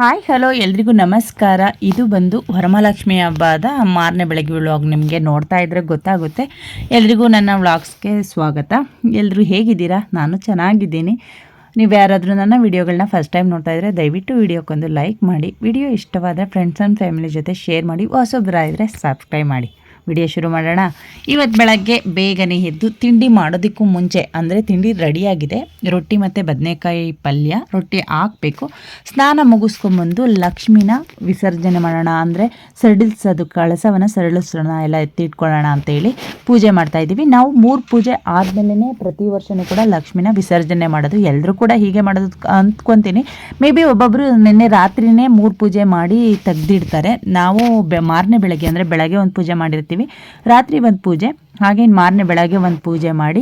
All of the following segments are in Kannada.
ಹಾಯ್ ಹಲೋ ಎಲ್ರಿಗೂ ನಮಸ್ಕಾರ. ಇದು ಬಂದು ವರಮಹಾಲಕ್ಷ್ಮಿ ಹಬ್ಬದ ಮಾರನೇ ಬೆಳಗ್ಗೆ ವ್ಲಾಗ್ ನಿಮಗೆ ನೋಡ್ತಾ ಇದ್ರೆ ಗೊತ್ತಾಗುತ್ತೆ. ಎಲ್ರಿಗೂ ನನ್ನ ವ್ಲಾಗ್ಸ್ಗೆ ಸ್ವಾಗತ. ಎಲ್ಲರೂ ಹೇಗಿದ್ದೀರಾ? ನಾನು ಚೆನ್ನಾಗಿದ್ದೀನಿ. ನೀವು ಯಾರಾದರೂ ನನ್ನ ವೀಡಿಯೋಗಳನ್ನ ಫಸ್ಟ್ ಟೈಮ್ ನೋಡ್ತಾ ಇದ್ದರೆ ದಯವಿಟ್ಟು ವೀಡಿಯೋಕ್ಕೊಂದು ಲೈಕ್ ಮಾಡಿ. ವಿಡಿಯೋ ಇಷ್ಟವಾದರೆ ಫ್ರೆಂಡ್ಸ್ ಆ್ಯಂಡ್ ಫ್ಯಾಮಿಲಿ ಜೊತೆ ಶೇರ್ ಮಾಡಿ. ಹೊಸೊಬ್ಬರಾದರೆ ಸಬ್ಸ್ಕ್ರೈಬ್ ಮಾಡಿ. ವಿಡಿಯೋ ಶುರು ಮಾಡೋಣ. ಇವತ್ತು ಬೆಳಗ್ಗೆ ಬೇಗನೆ ಎದ್ದು ತಿಂಡಿ ಮಾಡೋದಕ್ಕೂ ಮುಂಚೆ, ಅಂದರೆ ತಿಂಡಿ ರೆಡಿಯಾಗಿದೆ. ರೊಟ್ಟಿ ಮತ್ತು ಬದನೆಕಾಯಿ ಪಲ್ಯ, ರೊಟ್ಟಿ ಹಾಕಬೇಕು. ಸ್ನಾನ ಮುಗಿಸ್ಕೊಂಬಂದು ಲಕ್ಷ್ಮಿನ ವಿಸರ್ಜನೆ ಮಾಡೋಣ, ಅಂದರೆ ಸಡಿಲ್ಸೋದು, ಕಳಸವನ್ನು ಸರಳಿಸೋಣ, ಎಲ್ಲ ಎತ್ತಿಟ್ಕೊಳ್ಳೋಣ ಅಂತೇಳಿ ಪೂಜೆ ಮಾಡ್ತಾ ಇದ್ದೀವಿ. ನಾವು ಮೂರು ಪೂಜೆ ಆದಮೇಲೆ ಪ್ರತಿ ವರ್ಷವೂ ಕೂಡ ಲಕ್ಷ್ಮಿನ ವಿಸರ್ಜನೆ ಮಾಡೋದು. ಎಲ್ಲರೂ ಕೂಡ ಹೀಗೆ ಮಾಡೋದು ಅಂದ್ಕೊತೀನಿ ಮೇ ಬಿ ಒಬ್ಬೊಬ್ಬರು ನಿನ್ನೆ ರಾತ್ರಿನೇ ಮೂರು ಪೂಜೆ ಮಾಡಿ ತೆಗ್ದಿಡ್ತಾರೆ. ನಾವು ಬೆ, ಮಾರನೇ ಬೆಳಗ್ಗೆ, ಅಂದರೆ ಬೆಳಗ್ಗೆ ಒಂದು ಪೂಜೆ ಮಾಡಿರ್ತೀವಿ. ರಾತ್ರಿ ಒಂದು ಪೂಜೆ ಹಾಗೆ ಮಾರನೇ ಬೆಳಗ್ಗೆ ಒಂದು ಪೂಜೆ ಮಾಡಿ,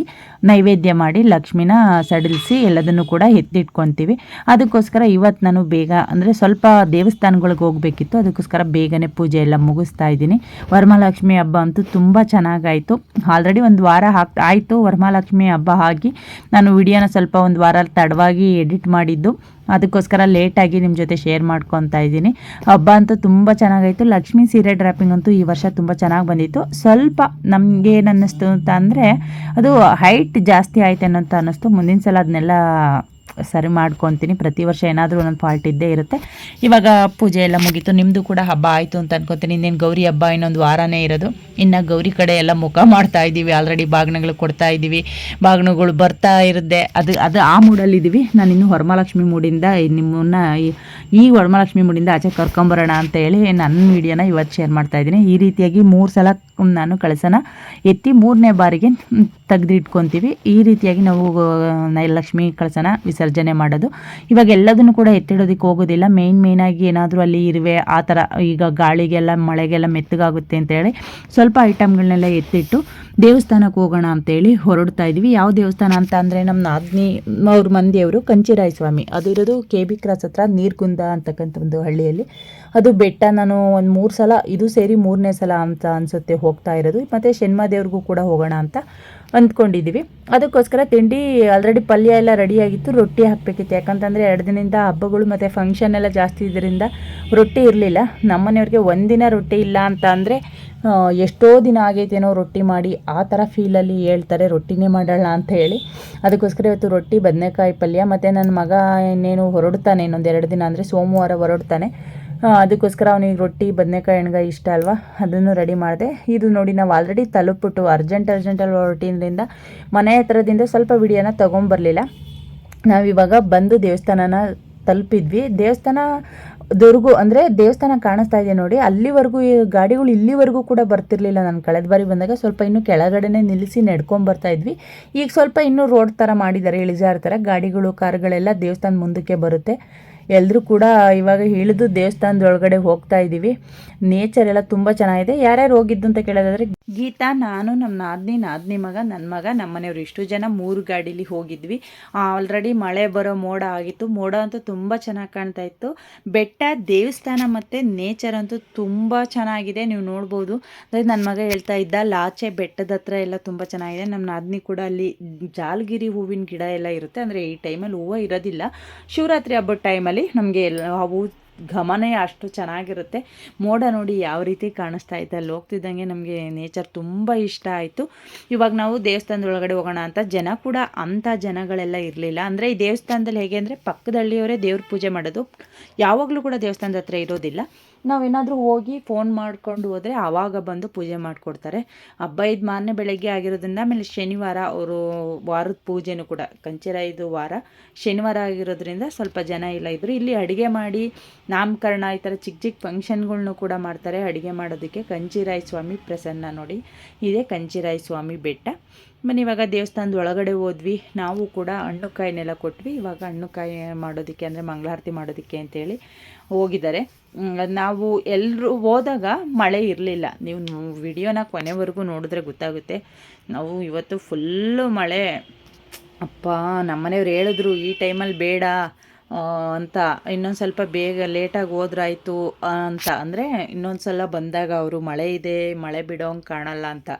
ನೈವೇದ್ಯ ಮಾಡಿ, ಲಕ್ಷ್ಮಿನ ಸಡಿಲಿಸಿ ಎಲ್ಲದನ್ನು ಕೂಡ ಎತ್ತಿಟ್ಕೊತೀವಿ. ಅದಕ್ಕೋಸ್ಕರ ಇವತ್ತು ನಾನು ಬೇಗ, ಅಂದರೆ ಸ್ವಲ್ಪ ದೇವಸ್ಥಾನಗಳಿಗೆ ಹೋಗಬೇಕಿತ್ತು. ಅದಕ್ಕೋಸ್ಕರ ಬೇಗನೆ ಪೂಜೆ ಎಲ್ಲ ಮುಗಿಸ್ತಾ ಇದ್ದೀನಿ. ವರಮಹಾಲಕ್ಷ್ಮಿ ಹಬ್ಬ ಅಂತೂ ತುಂಬ ಚೆನ್ನಾಗಾಯಿತು. ಆಲ್ರೆಡಿ ಒಂದು ವಾರ ಹಾಕ್, ಆಯಿತು ವರಮಹಾಲಕ್ಷ್ಮಿ ಹಬ್ಬ ಆಗಿ. ನಾನು ವಿಡಿಯೋನ ಸ್ವಲ್ಪ ಒಂದು ವಾರ ತಡವಾಗಿ ಎಡಿಟ್ ಮಾಡಿದ್ದು. ಅದಕ್ಕೋಸ್ಕರ ಲೇಟಾಗಿ ನಿಮ್ಮ ಜೊತೆ ಶೇರ್ ಮಾಡ್ಕೊತಾ ಇದ್ದೀನಿ. ಹಬ್ಬ ಅಂತೂ ತುಂಬ ಚೆನ್ನಾಗಾಯಿತು. ಲಕ್ಷ್ಮಿ ಸೀರೆ ಡ್ರಾಪಿಂಗ್ ಅಂತೂ ಈ ವರ್ಷ ತುಂಬ ಚೆನ್ನಾಗಿ ಬಂದಿತ್ತು. ಸ್ವಲ್ಪ ನಮಗೆ ಏನು ಅನ್ನಿಸ್ತು ಅಂತ ಅಂದರೆ ಅದು ಹೈಟ್ ಜಾಸ್ತಿ ಆಯ್ತೇನೋ ಅಂತ ಅನ್ನಿಸ್ತು. ಮುಂದಿನ ಸಲ ಅದನ್ನೆಲ್ಲ ಸರಿ ಮಾಡ್ಕೊತೀನಿ. ಪ್ರತಿ ವರ್ಷ ಏನಾದರೂ ಒಂದೊಂದು ಫಾಲ್ಟ್ ಇದ್ದೇ ಇರುತ್ತೆ. ಇವಾಗ ಪೂಜೆ ಎಲ್ಲ ಮುಗೀತು. ನಿಮ್ಮದು ಕೂಡ ಹಬ್ಬ ಆಯಿತು ಅಂತ ಅನ್ಕೊತೀನಿ. ಇನ್ನೇನು ಗೌರಿ ಹಬ್ಬ ಇನ್ನೊಂದು ವಾರನೇ ಇರೋದು. ಇನ್ನು ಗೌರಿ ಕಡೆ ಎಲ್ಲ ಮುಖ ಮಾಡ್ತಾ ಇದ್ದೀವಿ. ಆಲ್ರೆಡಿ ಬಾಗ್ನಗಳು ಕೊಡ್ತಾ ಇದ್ದೀವಿ. ಬಾಗ್ನಗಳು ಬರ್ತಾ ಇರುತ್ತೆ. ಅದು ಅದು ಆ ಮೂಡಲ್ಲಿದ್ದೀವಿ ನಾನು ಇನ್ನೂ ವರಮಹಾಲಕ್ಷ್ಮಿ ಮೂಡಿಂದ ನಿಮ್ಮನ್ನ ಈ- ವರಮಹಾಲಕ್ಷ್ಮಿ ಮೂಡಿಂದ ಆಚೆ ಕರ್ಕೊಂಬರೋಣ ಅಂತ ಹೇಳಿ ನನ್ನ ವಿಡಿಯೋನ ಇವತ್ತು ಶೇರ್ ಮಾಡ್ತಾ ಇದ್ದೀನಿ. ಈ ರೀತಿಯಾಗಿ ಮೂರು ಸಲ ನಾನು ಕಳಸನ ಎತ್ತಿ ಮೂರನೇ ಬಾರಿಗೆ ತೆಗೆದಿಟ್ಕೊತೀವಿ. ಈ ರೀತಿಯಾಗಿ ನಾವು ನೈಲಕ್ಷ್ಮಿ ಲಕ್ಷ್ಮಿ ಕಳಸನ ವಿಸರ್ಜನೆ ಮಾಡೋದು. ಇವಾಗ ಎಲ್ಲದನ್ನು ಕೂಡ ಎತ್ತಿಡೋದಕ್ಕೆ ಹೋಗೋದಿಲ್ಲ. ಮೇಯ್ನ್ ಮೇಯ್ನಾಗಿ ಏನಾದರೂ ಅಲ್ಲಿ ಇರುವೆ, ಆ ಥರ ಈಗ ಗಾಳಿಗೆಲ್ಲ, ಮಳೆಗೆಲ್ಲ ಮೆತ್ತಗಾಗುತ್ತೆ ಅಂತೇಳಿ ಸ್ವಲ್ಪ ಐಟಮ್ಗಳನ್ನೆಲ್ಲ ಎತ್ತಿಟ್ಟು ದೇವಸ್ಥಾನಕ್ಕೆ ಹೋಗೋಣ ಅಂತೇಳಿ ಹೊರಡ್ತಾ ಇದ್ವಿ. ಯಾವ ದೇವಸ್ಥಾನ ಅಂತ ಅಂದರೆ ನಮ್ಮ ನಾದ್ನಿ ಅವ್ರ ಮಂದಿಯವರು ಕಂಚಿರಾಯ ಸ್ವಾಮಿ ಅದು ಇರೋದು ಕೆ ಬಿ ಕ್ರಾಸ್ ಹತ್ರ ನೀರ್ಗುಂದ ಅಂತಕ್ಕಂಥ ಒಂದು ಹಳ್ಳಿಯಲ್ಲಿ. ಅದು ಬೆಟ್ಟ ನಾನು ಒಂದು ಮೂರು ಸಲ, ಇದು ಸೇರಿ ಮೂರನೇ ಸಲ ಅಂತ ಅನಿಸುತ್ತೆ ಹೋಗ್ತಾ ಇರೋದು. ಮತ್ತು ಶನ್ಮಾದೇವ್ರಿಗೂ ಕೂಡ ಹೋಗೋಣ ಅಂತ ಅಂದ್ಕೊಂಡಿದ್ದೀವಿ. ಅದಕ್ಕೋಸ್ಕರ ತಿಂಡಿ ಆಲ್ರೆಡಿ ಪಲ್ಯ ಎಲ್ಲ ರೆಡಿಯಾಗಿತ್ತು ರೊಟ್ಟಿ ಹಾಕಬೇಕಿತ್ತು. ಯಾಕಂತಂದರೆ ಎರಡು ದಿನದಿಂದ ಹಬ್ಬಗಳು ಮತ್ತು ಫಂಕ್ಷನ್ ಎಲ್ಲ ಜಾಸ್ತಿ ಇದರಿಂದ ರೊಟ್ಟಿ ಇರಲಿಲ್ಲ. ನಮ್ಮನೆಯವ್ರಿಗೆ ಒಂದಿನ ರೊಟ್ಟಿ ಇಲ್ಲ ಅಂತ ಅಂದರೆ ಎಷ್ಟೋ ದಿನ ಆಗೈತೇನೋ ರೊಟ್ಟಿ ಮಾಡಿ, ಆ ಥರ ಫೀಲಲ್ಲಿ ಹೇಳ್ತಾರೆ, ರೊಟ್ಟಿನೇ ಮಾಡೋಣ ಅಂತ ಹೇಳಿ. ಅದಕ್ಕೋಸ್ಕರ ಇವತ್ತು ರೊಟ್ಟಿ, ಬದನೆಕಾಯಿ ಪಲ್ಯ ಮತ್ತು ನನ್ನ ಮಗ ಇನ್ನೇನು ಹೊರಡ್ತಾನೆ ಇನ್ನೊಂದು ಎರಡು ದಿನ ಅಂದರೆ ಸೋಮವಾರ ಹೊರಡ್ತಾನೆ. ಅದಕ್ಕೋಸ್ಕರ ಅವನಿಗೆ ರೊಟ್ಟಿ, ಬದನೆಕಾಯಿ ಎಣ್ಗಾಯಿ ಇಷ್ಟ ಅಲ್ವಾ? ಅದನ್ನು ರೆಡಿ ಮಾಡಿದೆ. ಇದು ನೋಡಿ ನಾವು ಆಲ್ರೆಡಿ ತಲುಪಿಬಿಟ್ಟು ಅರ್ಜೆಂಟ್ ಅರ್ಜೆಂಟಲ್ಲಿ ಹೊರಟಿದ್ರಿಂದ ಮನೆ ಹತ್ರದಿಂದ ಸ್ವಲ್ಪ ವಿಡಿಯೋನ ತೊಗೊಂಬರಲಿಲ್ಲ. ನಾವಿವಾಗ ಬಂದು ದೇವಸ್ಥಾನನ ತಲುಪಿದ್ವಿ. ದೇವಸ್ಥಾನ ದುರ್ಗು ಅಂದರೆ ದೇವಸ್ಥಾನ ಕಾಣಿಸ್ತಾ ಇದೆ ನೋಡಿ. ಅಲ್ಲಿವರೆಗೂ ಗಾಡಿಗಳು ಇಲ್ಲಿವರೆಗೂ ಕೂಡ ಬರ್ತಿರ್ಲಿಲ್ಲ ನಾನು ಕಳೆದ ಬಾರಿ ಬಂದಾಗ. ಸ್ವಲ್ಪ ಇನ್ನೂ ಕೆಳಗಡೆನೆ ನಿಲ್ಲಿಸಿ ನಡ್ಕೊಂಬರ್ತಾ ಇದ್ವಿ. ಈಗ ಸ್ವಲ್ಪ ಇನ್ನೂ ರೋಡ್ ಥರ ಮಾಡಿದ್ದಾರೆ, ಇಳಿಜಾರು ಥರ ಗಾಡಿಗಳು ಕಾರ್ಗಳೆಲ್ಲ ದೇವಸ್ಥಾನ ಮುಂದಕ್ಕೆ ಬರುತ್ತೆ. ಎಲ್ಲರೂ ಕೂಡ ಇವಾಗ ಇಳಿದು ದೇವಸ್ಥಾನದೊಳಗಡೆ ಹೋಗ್ತಾ ಇದ್ದೀವಿ ನೇಚರ್ ಎಲ್ಲ ತುಂಬ ಚೆನ್ನಾಗಿದೆ. ಯಾರ್ಯಾರು ಹೋಗಿದ್ದು ಅಂತ ಕೇಳೋದಾದರೆ, ಗೀತಾ, ನಾನು ನಮ್ಮ ನಾದಿನಿ ನಾದಿನಿ ಮಗ ನನ್ನ ಮಗ ನಮ್ಮ ಮನೆಯವರು ಇಷ್ಟು ಜನ ಮೂರು ಗಾಡೀಲಿ ಹೋಗಿದ್ವಿ. ಆಲ್ರೆಡಿ ಮಳೆ ಬರೋ ಮೋಡ ಆಗಿತ್ತು. ಮೋಡ ಅಂತೂ ತುಂಬ ಚೆನ್ನಾಗಿ ಕಾಣ್ತಾ ಇತ್ತು. ಬೆಟ್ಟ, ದೇವಸ್ಥಾನ ಮತ್ತು ನೇಚರ್ ಅಂತೂ ತುಂಬ ಚೆನ್ನಾಗಿದೆ. ನೀವು ನೋಡ್ಬೋದು. ಅಂದರೆ ನನ್ನ ಮಗ ಹೇಳ್ತಾ ಇದ್ದ, ಲಾಚೆ ಬೆಟ್ಟದ ಹತ್ರ ಎಲ್ಲ ತುಂಬ ಚೆನ್ನಾಗಿದೆ. ನಮ್ಮ ನಾದಿನಿ ಕೂಡ ಅಲ್ಲಿ ಜಾಲಗಿರಿ ಹೂವಿನ ಗಿಡ ಎಲ್ಲ ಇರುತ್ತೆ. ಅಂದರೆ ಈ ಟೈಮಲ್ಲಿ ಹೂವು ಇರೋದಿಲ್ಲ. ಶಿವರಾತ್ರಿ ಹಬ್ಬದ ಟೈಮಲ್ಲಿ ನಮಗೆ ಅವು ಗಮನೇ ಅಷ್ಟು ಚೆನ್ನಾಗಿರುತ್ತೆ. ಮೋಡ ನೋಡಿ ಯಾವ ರೀತಿ ಕಾಣಿಸ್ತಾ ಇತ್ತು ಅಲ್ಲಿ ಹೋಗ್ತಿದ್ದಂಗೆ ನಮಗೆ ನೇಚರ್ ತುಂಬ ಇಷ್ಟ ಆಯಿತು. ಇವಾಗ ನಾವು ದೇವಸ್ಥಾನದ ಒಳಗಡೆ ಹೋಗೋಣ ಅಂತ, ಜನ ಕೂಡ ಅಂಥ ಜನಗಳೆಲ್ಲ ಇರಲಿಲ್ಲ. ಅಂದರೆ ಈ ದೇವಸ್ಥಾನದಲ್ಲಿ ಹೇಗೆ ಅಂದರೆ ಪಕ್ಕದಳ್ಳಿಯವರೇ ದೇವ್ರ ಪೂಜೆ ಮಾಡೋದು. ಯಾವಾಗಲೂ ಕೂಡ ದೇವಸ್ಥಾನದ ಹತ್ರ ಇರೋದಿಲ್ಲ. ನಾವೇನಾದರೂ ಹೋಗಿ ಫೋನ್ ಮಾಡ್ಕೊಂಡು ಹೋದರೆ ಆವಾಗ ಬಂದು ಪೂಜೆ ಮಾಡಿಕೊಡ್ತಾರೆ. ಹಬ್ಬ ಇದು ಮಾರನೇ ಬೆಳಗ್ಗೆ ಆಗಿರೋದ್ರಿಂದ ಆಮೇಲೆ ಶನಿವಾರ ಅವರು ವಾರದ ಪೂಜೆನೂ ಕೂಡ ಕಂಚಿರಾಯದು ವಾರ ಶನಿವಾರ ಆಗಿರೋದ್ರಿಂದ ಸ್ವಲ್ಪ ಜನ ಇಲ್ಲ ಇದ್ದರು ಇಲ್ಲಿ ಅಡುಗೆ ಮಾಡಿ ನಾಮಕರಣ ಈ ಥರ ಚಿಕ್ಕ ಚಿಕ್ಕ ಫಂಕ್ಷನ್ಗಳ್ನು ಕೂಡ ಮಾಡ್ತಾರೆ. ಅಡುಗೆ ಮಾಡೋದಕ್ಕೆ ಕಂಚಿರಾಯ ಸ್ವಾಮಿ ಪ್ರಸನ್ನ ನೋಡಿ. ಇದೇ ಕಂಚಿರಾಯ ಸ್ವಾಮಿ ಬೆಟ್ಟ. ಮನೆ ಇವಾಗ ದೇವಸ್ಥಾನದ ಒಳಗಡೆ ಹೋದ್ವಿ. ನಾವು ಕೂಡ ಹಣ್ಣು ಕಾಯಿನೆಲ್ಲ ಕೊಟ್ವಿ. ಇವಾಗ ಹಣ್ಣು ಕಾಯಿ ಮಾಡೋದಕ್ಕೆ ಅಂದರೆ ಮಂಗಳಾರತಿ ಮಾಡೋದಕ್ಕೆ ಅಂತೇಳಿ. ಹೋಗಿದ್ದಾರೆ. ನಾವು ಎಲ್ಲರೂ ಹೋದಾಗ ಮಳೆ ಇರಲಿಲ್ಲ. ನೀವು ವಿಡಿಯೋನ ಕೊನೆವರೆಗೂ ನೋಡಿದ್ರೆ ಗೊತ್ತಾಗುತ್ತೆ. ನಾವು ಇವತ್ತು ಫುಲ್ಲು ಮಳೆ. ಅಪ್ಪ, ನಮ್ಮನೆಯವ್ರು ಹೇಳಿದ್ರು, ಈ ಟೈಮಲ್ಲಿ ಬೇಡ ಅಂತ ಇನ್ನೊಂದು ಸ್ವಲ್ಪ ಬೇಗ ಲೇಟಾಗಿ ಹೋದ್ರಾಯ್ತು ಅಂತ. ಅಂದರೆ ಇನ್ನೊಂದು ಸಲ ಬಂದಾಗ ಅವರು, ಮಳೆ ಇದೆ, ಮಳೆ ಬಿಡೋಂಗೆ ಕಾಣಲ್ಲ ಅಂತ.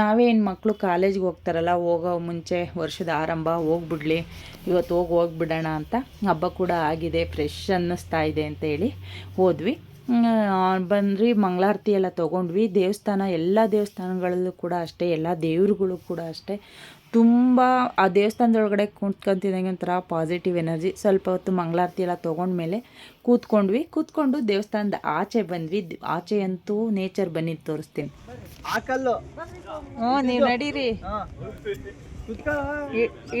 ನಾವೇ ಇನ್ನು ಮಕ್ಕಳು ಕಾಲೇಜ್ಗೆ ಹೋಗ್ತಾರಲ್ಲ, ಹೋಗೋ ಮುಂಚೆ ವರ್ಷದ ಆರಂಭ, ಹೋಗ್ಬಿಡ್ಲಿ ಇವತ್ತು ಹೋಗಿ, ಹೋಗ್ಬಿಡೋಣ ಅಂತ. ಹಬ್ಬ ಕೂಡ ಆಗಿದೆ, ಫ್ರೆಶ್ ಅನ್ನಿಸ್ತಾ ಇದೆ ಅಂತ ಹೇಳಿ ಹೋದ್ವಿ. ಬಂದ್ರಿ, ಮಂಗಳಾರತಿ ಎಲ್ಲ ತೊಗೊಂಡ್ವಿ. ದೇವಸ್ಥಾನ, ಎಲ್ಲ ದೇವಸ್ಥಾನಗಳಲ್ಲೂ ಕೂಡ ಅಷ್ಟೇ, ಎಲ್ಲ ದೇವ್ರುಗಳು ಕೂಡ ಅಷ್ಟೇ. ತುಂಬ ಆ ದೇವಸ್ಥಾನದೊಳಗಡೆ ಕೂತ್ಕೊಂತಿದ್ದಂಗೆ ಒಂಥರ ಪಾಸಿಟಿವ್ ಎನರ್ಜಿ ಸ್ವಲ್ಪ ಹೊತ್ತು ಮಂಗಳಾರತಿ ಎಲ್ಲ ತೊಗೊಂಡ್ಮೇಲೆ ಕೂತ್ಕೊಂಡ್ವಿ. ಕೂತ್ಕೊಂಡು ದೇವಸ್ಥಾನದ ಆಚೆ ಬಂದ್ವಿ. ಆಚೆ ಅಂತೂ ನೇಚರ್ ಬನ್ನಿ ತೋರಿಸ್ತೀನಿ. ಹಾಕಲ್ಲು ಹ್ಞೂ ನೀವು ನಡೀರಿ.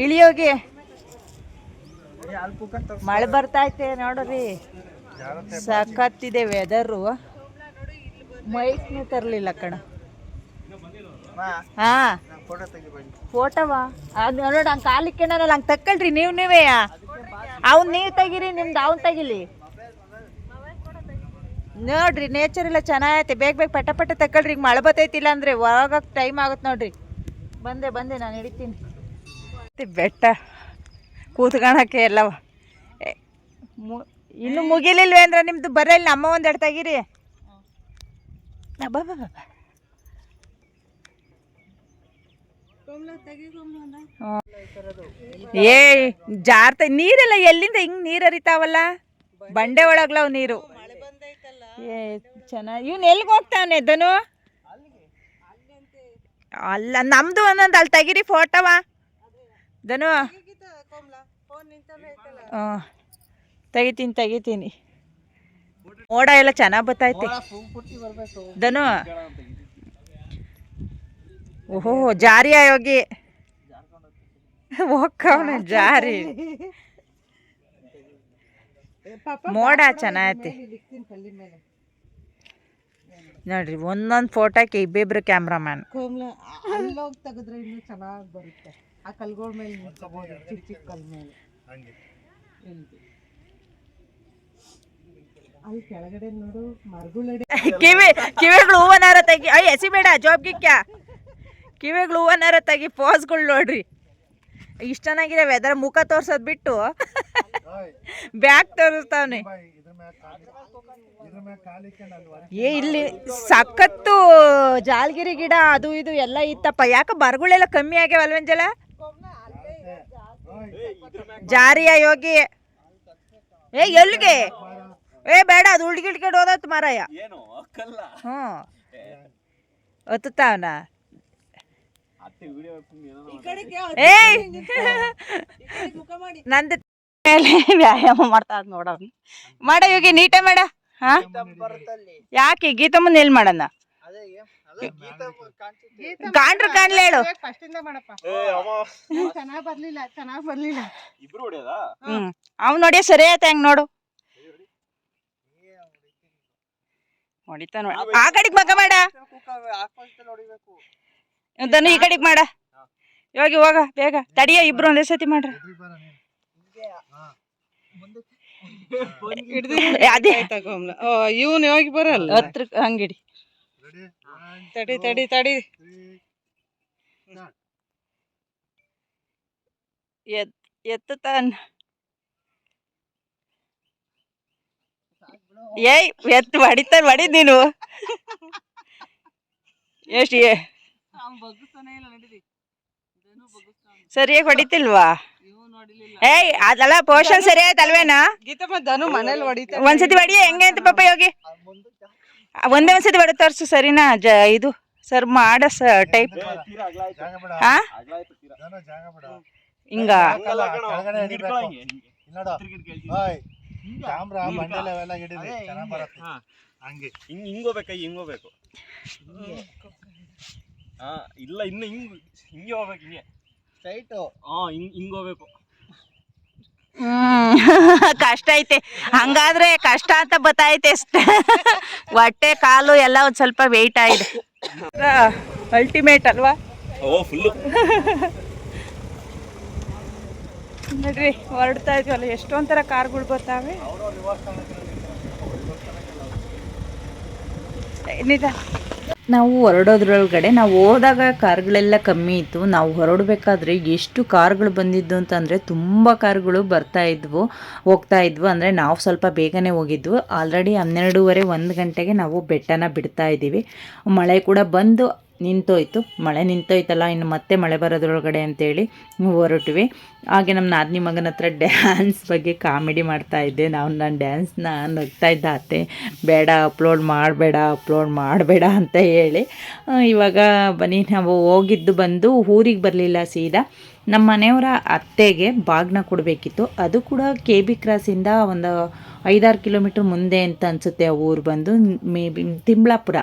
ಇಳಿಯೋಗಿ. ಮಳೆ ಬರ್ತಾ ಬರ್ತೈತೆ ನೋಡ್ರಿ ಸಖತ್ತಿದೆ ವೆದರು ಮೈಕ್ನೂ ತರಲಿಲ್ಲ ಕಣ. ಹಾಂ. ಫೋಟೋವಾ? ಅದು ನೋಡಿ ಹಂಗೆ ಕಾಲಿಕ್ಕೆ ಹಂಗೆ ತಕ್ಕಳ್ರಿ, ನೀವು ನೀವೇ. ಅವ್ನು ನೀವು ತೆಗೀರಿ, ನಿಮ್ದು ಅವ್ನು ತೆಗಿಲಿ. ನೋಡ್ರಿ ನೇಚರ್ ಎಲ್ಲ ಚೆನ್ನಾಗೈತೆ. ಬೇಗ ಬೇಗ ಪಟ ಪಟ ತಕ್ಕಳ್ರಿ ಈಗ ಮಳೆ ಬತ್ತೈತಿಲ್ಲ ಅಂದರೆ ಹೊರಗಕ್ಕೆ ಟೈಮ್ ಆಗುತ್ತೆ ನೋಡ್ರಿ. ಬಂದೆ ಬಂದೆ, ನಾನು ಹಿಡಿತೀನಿ. ಬೆಟ್ಟ ಕೂತ್ಕೊಳಕ್ಕೆ ಎಲ್ಲ ಇನ್ನು ಮುಗಿಲಿಲ್ವೇ ಅಂದ್ರೆ ನಿಮ್ದು ಬರಲ್ಲ ಅಮ್ಮ ಒಂದೆರಡು ತೆಗೀರಿ. ಬಾ ಬಾ ಬಾ ಬಾ. ಏ, ಜಾರ್ತ, ನೀರೆಲ್ಲ ಎಲ್ಲಿಂದ ಹಿಂಗ್ ನೀರ್ ಹರಿತಾವಲ್ಲ? ಬಂಡೆ ಒಳಗ್ಲವ್ ನೀರು. ಏ ಚೆನ್ನಾಗಿ ಇವ್ನು ಎಲ್ಲಿಗೆ ಹೋಗ್ತಾವನೆ, ಧನು? ಅಲ್ಲ, ನಮ್ದು ಒಂದೊಂದು ಅಲ್ಲಿ ತೆಗಿರಿ ಫೋಟೋವ ಧನು? ಹಾಂ ತೆಗಿತೀನಿ ತೆಗಿತೀನಿ. ಮೋಡ ಎಲ್ಲ ಚೆನ್ನಾಗಿ ಬರ್ತೈತಿ ಧನು? ಓಹೋ ಜಾರಿ ಆಯೋಗಿ. ಹೋಗ್ಕವನ ಜಾರಿ. ಮೋಡ ಚೆನ್ನಾಗೈತಿ. ನೋಡ್ರಿ ಒಂದೊಂದು ಫೋಟೋಕ್ಕೆ ಇಬ್ಬಿಬ್ರು ಕ್ಯಾಮ್ರಾಮ್ಯಾನ್. ಕೋಮ್ಲ ಅಲ್ಲೋಗಿ ತೆಗೆದ್ರೆ ಇನ್ನೂ ಚೆನ್ನಾಗಿ ಬರುತ್ತೆ. ಆ ಕಲ್ಗಳ ಮೇಲೆ ನಿಂತ್ಕೋಬೋದು ಚಿಕ್ಕ ಚಿಕ್ಕ ಕಲ್ ಮೇಲೆ. ಅಲ್ಲಿ ಕೆಳಗಡೆ ನೋಡು ಮರಗುಳಡೆ ಕಿವಿ ಕಿವಿಗಳು ಹೂವನಾರ ತೆಗಿ ಅಯ್ಯ ಎಸಿಬೇಡ ಜಾಬ್ಗಿಕ್ಕ ಕಿವಿಗಳು ಹೂವನಾರ ತೆಗಿ ಪಾಸ್ಗಳು ನೋಡ್ರಿ. ಇಷ್ಟ ಚೆನ್ನಾಗಿದೆ ವೆದರ್ ಮುಖ ತೋರ್ಸೋದು ಬಿಟ್ಟು. ಬ್ಯಾಗ್ ತೋರಿಸ್ತಾವನೆ. ಏ ಇಲ್ಲಿ ಸಖತ್ತು ಜಾಲ್ಗಿರಿ ಗಿಡ ಅದು ಇದು ಎಲ್ಲ ಇತ್ತಪ್ಪ. ಯಾಕೆ ಬರಗಳೆಲ್ಲ ಕಮ್ಮಿ ಆಗ್ಯಾವ ಅಲ್ವಂಜಲ ಜಾರಿಯ ಯೋಗಿ. ಏ ಎಲ್ಲಿಗೆ? ಏ ಬೇಡ ಅದು ಉಳ್ಗಿಡ್ಕೊಂಡು ಹೋದತ್ತು ಮಾರಾಯ. ಹ್ಞೂ ಒತ್ತುತ್ತಾವನ? ಏಯ್! ನಂದು ಮೇಲೆ ವ್ಯಾಯಾಮ ಮಾಡ್ತಾ ನೋಡ ಮಾಡ ಯೋಗಿ ನೀಟೇ ಮಾಡ. ಹಾ? ಯಾಕೆ? ಗೀತಮ್ಮ ಎಲ್ಲಿ ಮಾಡಣ? ಕಾಣ್ರು ಕಾಣ್ಲೇ ಹೇಳು. ಫಸ್ಟಿಂದ ಮಾಡಪ್ಪ. ಚೆನ್ನಾಗ್ ಬರ್ಲಿಲ್ಲ ಚೆನ್ನಾಗ್ ಬರ್ಲಿಲ್ಲ. ಹ್ಮ್. ಅವ್ನು ನೋಡಿ ಸರಿ ಆಯ್ತ ಹೆಂಗ್ ನೋಡು? ನೋಡಿತ ನೋಡಿ. ಆ ಕಡೆಗ್ ಮಗ ಮಾಡ. ಈ ಕಡೆಗ್ ಮಾಡ. ಯೋಗಿ ಹೋಗ ಬೇಗ. ತಡಿಯ ಇಬ್ರು ಒಂದೇ ಸತಿ ಮಾಡ್ರಿ. ಅದೇ. ಇವನ್ ಹೋಗಿ ಬರಲ್ಲ. ಹತ್ರ ಹಂಗಿಡಿ ತಡಿ ತಡಿ ತಡಿ. ಎತ್ ತನ್ ಏಯ್ ಎತ್ತು ಹೊಡಿತಾನ ಹೊಡಿ ನೀನು. ಎಷ್ಟು ಸರಿಯಾಗಿ ಹೊಡಿತಿಲ್ವಾ? ಏಯ್ ಅದಲ್ಲ ಪೋಷನ್ ಸರಿ ಆಯ್ತಲ್ವೇನಾ ಗೀತಮ್ಮ ಧನು ಮನೇಲಿ ಹೊಡಿತ ಒಂದ್ಸತಿ ಹೊಡಿ ಹೆಂಗೆ ಅಂತ ಪಾಪ ಯೋಗಿ? ಒಂದೇ ಒಂದ್ಸತಿ ಹೊಡೆ ತೋರ್ಸು ಸರಿನಾ? ಜ ಇದು ಸರ್ ಮಾಡ ಟೈಪ್. ಹಾ? ಹಿಂಗ್? ಹಿಂಗೋಬೇಕು ಹಿಂಗೋಬೇಕು? ಹಾ ಇಲ್ಲ ಇನ್ನು ಹಿಂಗ್ ಹಿಂಗೆ ಹೋಗ್ಬೇಕು ಹಿಂಗೆ. ಸ್ಟ್ರೈಟು ಹಾ ಹಿಂಗ್ ಹಿಂಗ್ ಹೋಗ್ಬೇಕು. ಹ್ಮ್. ಕಷ್ಟ ಐತೆ. ಹಂಗಾದ್ರೆ ಕಷ್ಟ ಅಂತ ಬತ್ತೈತೆ ಅಷ್ಟೇ. ಹೊಟ್ಟೆ ಕಾಲು ಎಲ್ಲ ಒಂದ್ ಸ್ವಲ್ಪ ವೆಯ್ಟ್ ಆಗಿದೆ. ಅಲ್ಟಿಮೇಟ್ ಅಲ್ವಾ? ಓ ಫುಲ್ಲು ನೋಡ್ರಿ ಹೊರಡ್ತಾ ಇದ್ವಲ್ಲ ಎಷ್ಟೊಂಥರ ಕಾರ್ಗಳು ಬರ್ತಾವೆ. ನಾವು ಹೊರಡೋದ್ರೊಳಗಡೆ, ನಾವು ಹೋದಾಗ ಕಾರ್ಗಳೆಲ್ಲ ಕಮ್ಮಿ ಇತ್ತು. ನಾವು ಹೊರಡಬೇಕಾದ್ರೆ ಎಷ್ಟು ಕಾರ್ಗಳು ಬಂದಿದ್ದು ಅಂತಂದರೆ ತುಂಬ ಕಾರ್ಗಳು ಬರ್ತಾ ಇದ್ವು, ಹೋಗ್ತಾ ಇದ್ವು. ಅಂದರೆ ನಾವು ಸ್ವಲ್ಪ ಬೇಗನೆ ಹೋಗಿದ್ವು ಆಲ್ರೆಡಿ ಹನ್ನೆರಡೂವರೆ ಒಂದು ಗಂಟೆಗೆ ನಾವು ಬೆಟ್ಟನ ಬಿಡ್ತಾ ಇದ್ದೀವಿ. ಮಳೆ ಕೂಡ ಬಂದು ನಿಂತೋಯ್ತು. ಮಳೆ ನಿಂತೋಯ್ತಲ್ಲ, ಇನ್ನು ಮತ್ತೆ ಮಳೆ ಬರೋದ್ರೊಳಗಡೆ ಅಂತೇಳಿ ಹೊರಟ್ವಿ. ಹಾಗೆ ನಮ್ಮ ನಾದಿನಿ ಮಗನ ಹತ್ರ ಡ್ಯಾನ್ಸ್ ಬಗ್ಗೆ ಕಾಮಿಡಿ ಮಾಡ್ತಾ ಇದ್ದೆ. ನಾವು ನನ್ನ ಡ್ಯಾನ್ಸ್ನ ನಗ್ತಾ ಇದ್ದ ಅತ್ತೆ, ಬೇಡ ಅಪ್ಲೋಡ್ ಮಾಡಬೇಡ ಅಪ್ಲೋಡ್ ಮಾಡಬೇಡ ಅಂತ ಹೇಳಿ. ಇವಾಗ ಬನ್ನಿ, ನಾವು ಹೋಗಿದ್ದು ಬಂದು ಊರಿಗೆ ಬರಲಿಲ್ಲ ಸೀದಾ. ನಮ್ಮ ಮನೆಯವರ ಅತ್ತೆಗೆ ಬಾಗ್ನ ಕೊಡಬೇಕಿತ್ತು. ಅದು ಕೂಡ ಕೆ ಬಿ ಕ್ರಾಸಿಂದ ಒಂದು ಐದಾರು ಕಿಲೋಮೀಟ್ರ್ ಮುಂದೆ ಅಂತ ಅನಿಸುತ್ತೆ ಆ ಊರು ಬಂದು. May be, Timlapura.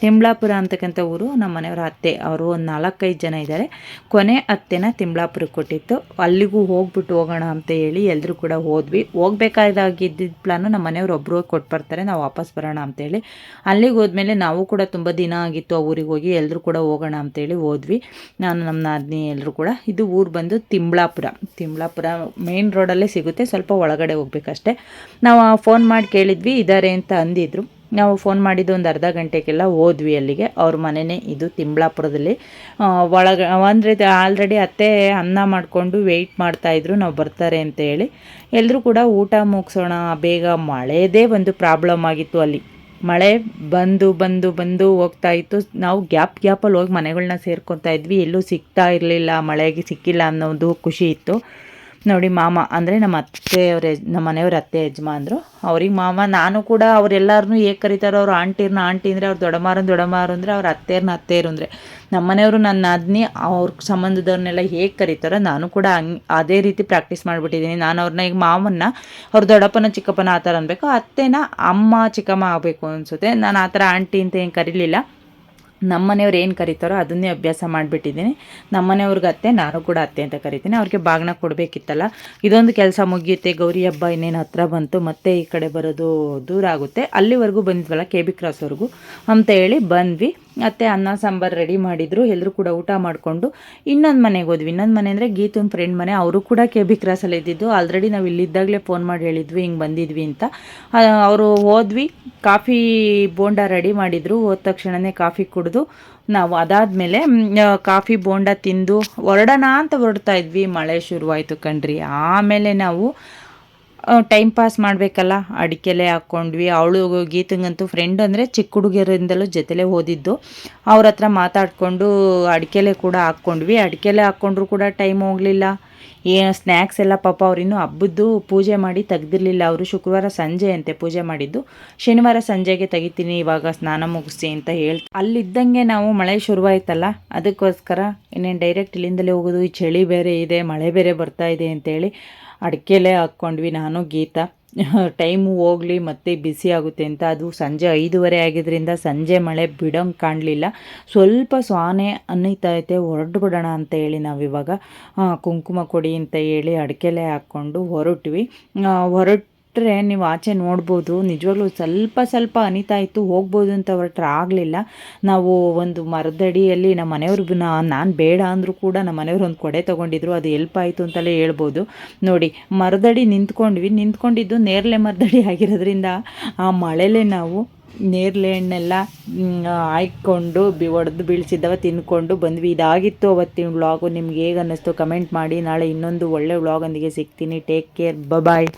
ತಿಮ್ಲಾಪುರ ಅಂತಕ್ಕಂಥ ಊರು. ನಮ್ಮ ಮನೆಯವರ ಅತ್ತೆ ಅವರು ಒಂದು ನಾಲ್ಕೈದು ಜನ ಇದ್ದಾರೆ. ಕೊನೆ ಅತ್ತೆನ ತಿಂಬ್ಳಾಪುರಕ್ಕೆ ಕೊಟ್ಟಿತ್ತು. ಅಲ್ಲಿಗೂ ಹೋಗ್ಬಿಟ್ಟು ಹೋಗೋಣ ಅಂತ ಹೇಳಿ ಎಲ್ಲರೂ ಕೂಡ ಹೋದ್ವಿ. ಹೋಗ್ಬೇಕಾದಾಗಿದ್ದ ಪ್ಲಾನು ನಮ್ಮ ಮನೆಯವ್ರು ಒಬ್ಬರು ಕೊಟ್ಟು ಬರ್ತಾರೆ. ನಾವು ವಾಪಸ್ ಬರೋಣ ಅಂತೇಳಿ ಅಲ್ಲಿಗೆ ಹೋದ್ಮೇಲೆ ನಾವು ಕೂಡ ತುಂಬ ದಿನ ಆಗಿತ್ತು ಆ ಊರಿಗೆ ಹೋಗಿ ಎಲ್ಲರೂ ಕೂಡ ಹೋಗೋಣ ಅಂತೇಳಿ ಹೋದ್ವಿ. ನಾನು, ನಮ್ಮ ನಾದಿನಿ ಎಲ್ಲರೂ ಕೂಡ. ಇದು ಊರು ಬಂದು ತಿಂಬ್ಳಾಪುರ ತಿಂಬ್ಳಾಪುರ ಮೇನ್ ರೋಡಲ್ಲೇ ಸಿಗುತ್ತೆ. ಸ್ವಲ್ಪ ಒಳಗಡೆ ಹೋಗ್ಬೇಕಷ್ಟೆ. ನಾವು ಫೋನ್ ಮಾಡಿ ಕೇಳಿದ್ವಿ. ಇದ್ದಾರೆ ಅಂತ ಅಂದಿದ್ರು. ನಾವು ಫೋನ್ ಮಾಡಿದ್ದು ಒಂದು ಅರ್ಧ ಗಂಟೆಗೆಲ್ಲ ಹೋದ್ವಿ ಅಲ್ಲಿಗೆ. ಅವ್ರ ಮನೆಯೇ ಇದು ತಿಂಬಳಾಪುರದಲ್ಲಿ ಒಳಗೆ ಒಳಗ, ಅಂದರೆ ಆಲ್ರೆಡಿ ಅತ್ತೆ ಅನ್ನ ಮಾಡಿಕೊಂಡು ವೆಯ್ಟ್ ಮಾಡ್ತಾಯಿದ್ರು ನಾವು ಬರ್ತಾರೆ ಅಂತ ಹೇಳಿ. ಎಲ್ಲರೂ ಕೂಡ ಊಟ ಮುಗಿಸೋಣ, ಬೇಗ ಮಳೆದೇ ಒಂದು ಪ್ರಾಬ್ಲಮ್ ಆಗಿತ್ತು ಅಲ್ಲಿ. ಮಳೆ ಬಂದು ಬಂದು ಬಂದು ಹೋಗ್ತಾ ಇತ್ತು. ನಾವು ಗ್ಯಾಪ್, ಗ್ಯಾಪಲ್ಲಿ ಹೋಗಿ ಮನೆಗಳನ್ನ ಸೇರ್ಕೊತಾ ಇದ್ವಿ. ಎಲ್ಲೂ ಸಿಗ್ತಾ ಇರಲಿಲ್ಲ, ಮಳೆಗೆ ಸಿಕ್ಕಿಲ್ಲ ಅನ್ನೋದು ಖುಷಿ ಇತ್ತು. ನೋಡಿ ಮಾಮ, ಅಂದರೆ ನಮ್ಮ ಅತ್ತೆಯವ್ರ ನಮ್ಮ ಮನೆಯವ್ರ ಅತ್ತೆ ಯಜಮಾನ್ರು, ಅವ್ರಿಗೆ ಮಾಮ, ನಾನು ಕೂಡ ಅವರೆಲ್ಲರನ್ನೂ ಹೇಗೆ ಕರೀತಾರೋ ಅವ್ರು ಆಂಟಿರ್ನ ಆಂಟಿ ಅಂದರೆ ಅವ್ರು ದೊಡ್ಡಮಾರನ ದೊಡ್ಡಮಾರು ಅಂದರೆ, ಅವ್ರ ಅತ್ತೆಯರ್ನ ಅತ್ತೆಯರು ಅಂದರೆ. ನಮ್ಮ ಮನೆಯವರು ನನ್ನ ಅದ್ನಿ, ಅವ್ರ ಸಂಬಂಧದವ್ರನ್ನೆಲ್ಲ ಹೇಗೆ ಕರೀತಾರೋ ನಾನು ಕೂಡ ಹಂಗೆ, ಅದೇ ರೀತಿ ಪ್ರಾಕ್ಟೀಸ್ ಮಾಡಿಬಿಟ್ಟಿದ್ದೀನಿ. ನಾನು ಅವ್ರನ್ನ ಈಗ ಮಾವನ್ನ, ಅವ್ರ ದೊಡ್ಡಪ್ಪನ ಚಿಕ್ಕಪ್ಪನ ಆ ಥರ ಅನ್ಬೇಕು. ಅತ್ತೆನ ಅಮ್ಮ ಚಿಕ್ಕಮ್ಮ ಆಗಬೇಕು ಅನಿಸುತ್ತೆ. ನಾನು ಆ ಥರ ಆಂಟಿ ಅಂತ ಏನು ಕರೀಲಿಲ್ಲ. ನಮ್ಮ ಮನೆಯವ್ರು ಏನು ಕರೀತಾರೋ ಅದನ್ನೇ ಅಭ್ಯಾಸ ಮಾಡಿಬಿಟ್ಟಿದ್ದೀನಿ. ನಮ್ಮ ಮನೆಯವ್ರಿಗೆ ಅತ್ತೆ, ನಾನು ಕೂಡ ಅತ್ತೆ ಅಂತ ಕರಿತೀನಿ. ಅವ್ರಿಗೆ ಬಾಗಿನ ಕೊಡಬೇಕಿತ್ತಲ್ಲ. ಇದೊಂದು ಕೆಲಸ ಮುಗಿಯುತ್ತೆ. ಗೌರಿ ಹಬ್ಬ ಇನ್ನೇನು ಹತ್ರ ಬಂತು, ಮತ್ತೆ ಈ ಕಡೆ ಬರೋದು ದೂರ ಆಗುತ್ತೆ. ಅಲ್ಲಿವರೆಗೂ ಬಂದಿದ್ವಲ್ಲ ಕೆ ಬಿ ಕ್ರಾಸ್ವರೆಗೂ ಅಂತ ಹೇಳಿ ಬಂದ್ವಿ. ಅತ್ತೆ ಅನ್ನ, ಸಾಂಬಾರು ರೆಡಿ ಮಾಡಿದ್ರು. ಎಲ್ಲರೂ ಕೂಡ ಊಟ ಮಾಡಿಕೊಂಡು ಇನ್ನೊಂದು ಮನೆಗೆ ಹೋದ್ವಿ. ಇನ್ನೊಂದು ಮನೆ ಅಂದರೆ ಗೀತನ ಫ್ರೆಂಡ್ ಮನೆ. ಅವರು ಕೂಡ ಕೆ ಬಿ ಕ್ರಾಸಲ್ಲಿ ಇದ್ದಿದ್ದು. ಆಲ್ರೆಡಿ ನಾವು ಇಲ್ಲಿದ್ದಾಗಲೇ ಫೋನ್ ಮಾಡಿ ಹೇಳಿದ್ವಿ, ಹಿಂಗೆ ಬಂದಿದ್ವಿ ಅಂತ. ಅವರು ಹೋದ್ವಿ. ಕಾಫಿ ಬೋಂಡ ರೆಡಿ ಮಾಡಿದರು. ಹೋದ ತಕ್ಷಣವೇ ಕಾಫಿ ಕುಡಿದು ನಾವು ಅದಾದಮೇಲೆ ಕಾಫಿ ಬೋಂಡ ತಿಂದು ಹೊರಡೋಣ ಅಂತ ಹೊರಡ್ತಾ ಇದ್ವಿ. ಮಳೆ ಶುರುವಾಯಿತು ಕಣ್ರಿ. ಆಮೇಲೆ ನಾವು ಟೈಮ್ ಪಾಸ್ ಮಾಡಬೇಕಲ್ಲ. ಅಡಿಕೆಲೆ ಹಾಕ್ಕೊಂಡ್ವಿ ಅವಳು ಗೀತಂಗಂತೂ ಫ್ರೆಂಡ್ ಅಂದರೆ ಚಿಕ್ಕ ಹುಡುಗಿಯರಿಂದಲೂ ಜೊತೆಲೇ ಓದಿದ್ದು. ಅವ್ರ ಹತ್ರ ಮಾತಾಡಿಕೊಂಡು ಅಡಿಕೆಲೆ ಕೂಡ ಹಾಕ್ಕೊಂಡ್ವಿ. ಅಡಿಕೆಲೆ ಹಾಕ್ಕೊಂಡ್ರು ಕೂಡ ಟೈಮ್ ಹೋಗಲಿಲ್ಲ. ಏನು ಸ್ನ್ಯಾಕ್ಸ್ ಎಲ್ಲ ಪಾಪ ಅವ್ರಿನ್ನೂ ಹಬ್ಬದ್ದು ಪೂಜೆ ಮಾಡಿ ತೆಗ್ದಿರಲಿಲ್ಲ. ಅವರು ಶುಕ್ರವಾರ ಸಂಜೆ ಅಂತೆ ಪೂಜೆ ಮಾಡಿದ್ದು. ಶನಿವಾರ ಸಂಜೆಗೆ ತೆಗಿತೀನಿ, ಇವಾಗ ಸ್ನಾನ ಮುಗಿಸಿ ಅಂತ ಹೇಳಿ ಅಲ್ಲಿದ್ದಂಗೆ ನಾವು ಮಳೆ ಶುರುವಾಯ್ತಲ್ಲ, ಅದಕ್ಕೋಸ್ಕರ ಇನ್ನೇನು ಡೈರೆಕ್ಟ್ ಇಲ್ಲಿಂದಲೇ ಹೋಗೋದು. ಈ ಚಳಿ ಬೇರೆ ಇದೆ, ಮಳೆ ಬೇರೆ ಬರ್ತಾ ಇದೆ ಅಂತೇಳಿ ಅಡಿಕೆಲೇ ಹಾಕ್ಕೊಂಡ್ವಿ ನಾನು, ಗೀತಾ. ಟೈಮು ಹೋಗಲಿ, ಮತ್ತೆ ಬಿಸಿ ಆಗುತ್ತೆ ಅಂತ. ಅದು ಸಂಜೆ ಐದೂವರೆ ಆಗಿದ್ದರಿಂದ ಸಂಜೆ ಮಳೆ ಬಿಡೋಂಗೆ ಕಾಣಲಿಲ್ಲ. ಸ್ವಲ್ಪ ಸ್ವಾನೆ ಅನ್ನಿತೈತೆ ಹೊರಟು ಬಿಡೋಣ ಅಂತ ಹೇಳಿ ನಾವಿವಾಗ ಕುಂಕುಮ ಕೊಡಿ ಅಂತ ಹೇಳಿ ಅಡಿಕೆಲೆ ಹಾಕ್ಕೊಂಡು ಹೊರಟ್ವಿ. ಹೊರಟು ಬಿಟ್ಟರೆ ನೀವು ಆಚೆ ನೋಡ್ಬೋದು. ನಿಜವಾಗ್ಲೂ ಸ್ವಲ್ಪ ಸ್ವಲ್ಪ ಅನಿತಾ ಇತ್ತು, ಹೋಗ್ಬೋದು ಅಂತ ಹೊರಟ್ರೆ ಆಗಲಿಲ್ಲ. ನಾವು ಒಂದು ಮರದಡಿಯಲ್ಲಿ ನಮ್ಮ ಮನೆಯವ್ರಿಗೆ ನಾನು ಬೇಡ ಅಂದರೂ ಕೂಡ ನಮ್ಮ ಮನೆಯವ್ರು ಒಂದು ಕೊಡೆ ತೊಗೊಂಡಿದ್ರು, ಅದು ಎಲ್ಪ್ ಆಯಿತು ಅಂತಲೇ ಹೇಳ್ಬೋದು. ನೋಡಿ, ಮರದಡಿ ನಿಂತ್ಕೊಂಡ್ವಿ. ನಿಂತ್ಕೊಂಡಿದ್ದು ನೇರಳೆ ಮರದಡಿ ಆಗಿರೋದ್ರಿಂದ ಆ ಮಳೆಲೇ ನಾವು ನೇರಳೆ ಹಣ್ಣೆಲ್ಲ ಆಯ್ಕೊಂಡು ಬಿ, ಒಡೆದು ಬೀಳ್ಸಿದ್ದವ ತಿನ್ಕೊಂಡು ಬಂದ್ವಿ. ಇದಾಗಿತ್ತು ಅವತ್ತಿನ ವ್ಲಾಗು ನಿಮ್ಗೆ ಹೇಗೆ ಅನ್ನಿಸ್ತು? ಕಮೆಂಟ್ ಮಾಡಿ. ನಾಳೆ ಇನ್ನೊಂದು ಒಳ್ಳೆ ವ್ಲಾಗೊಂದಿಗೆ ಸಿಗ್ತೀನಿ. Take care bye